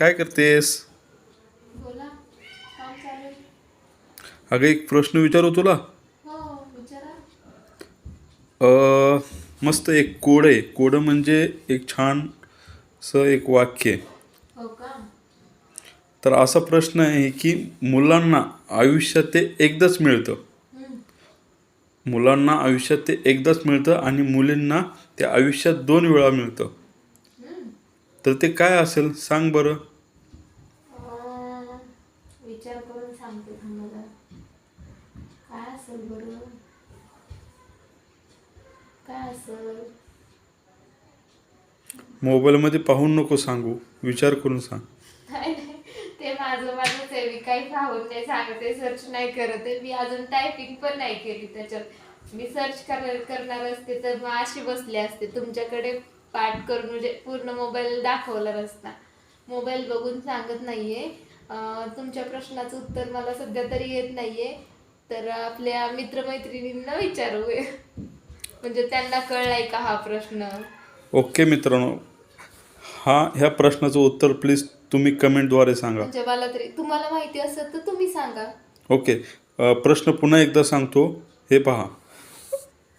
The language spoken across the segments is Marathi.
काय करतेस. अगं एक प्रश्न विचारू तुला? हो मस्त एक कोड आहे. कोड म्हणजे एक छान स एक वाक्य हो तर असा प्रश्न आहे की मुलांना आयुष्यात ते एकदाच मिळतं. मुलांना आयुष्यात ते एकदाच मिळतं आणि मुलींना ते आयुष्यात दोन वेळा मिळतं. तर ते काय असेल? सांग बरं. विचार करून सांगते थांबायला काय असेल बरं? काय असेल? मोबाईलमध्ये पाहून नको सांगू. विचार करून सांग. नाही नाही, ते माझं माझंच आहे. मी काही पाहून नाही सांगते सर्च नाही करत आहे. मी अजून टायपिंग पण नाही केली त्याच्यात. मी सर्च कर करणार असते तर मग अशी बसले असते. तुमच्याकडे पाठ करून म्हणजे पूर्ण मोबाईल दाखवला असता मोबाईल बघून सांगत नाहीये. तुमच्या प्रश्नाचं उत्तर मला सध्या तरी येत नाहीये. तर आपल्या मित्रमैत्रिणींना विचारू म्हणजे त्यांना कळलाय का हा प्रश्न? ओके मित्रांनो. हा ह्या प्रश्नाचं उत्तर प्लीज तुम्ही कमेंटद्वारे सांगा. म्हणजे मला तरी तुम्हाला माहिती असेल तर तुम्ही सांगा. ओके. अ, प्रश्न पुन्हा एकदा सांगतो. हे पहा.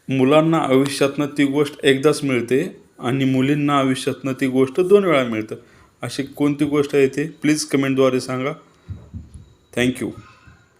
मुलांना आयुष्यातनं ती गोष्ट एकदाच मिळते आणि मुलींना आयुष्यातनं ती गोष्ट दोन वेळा मिळतं. अशी कोणती गोष्ट आहे ते प्लीज कमेंटद्वारे सांगा. थँक्यू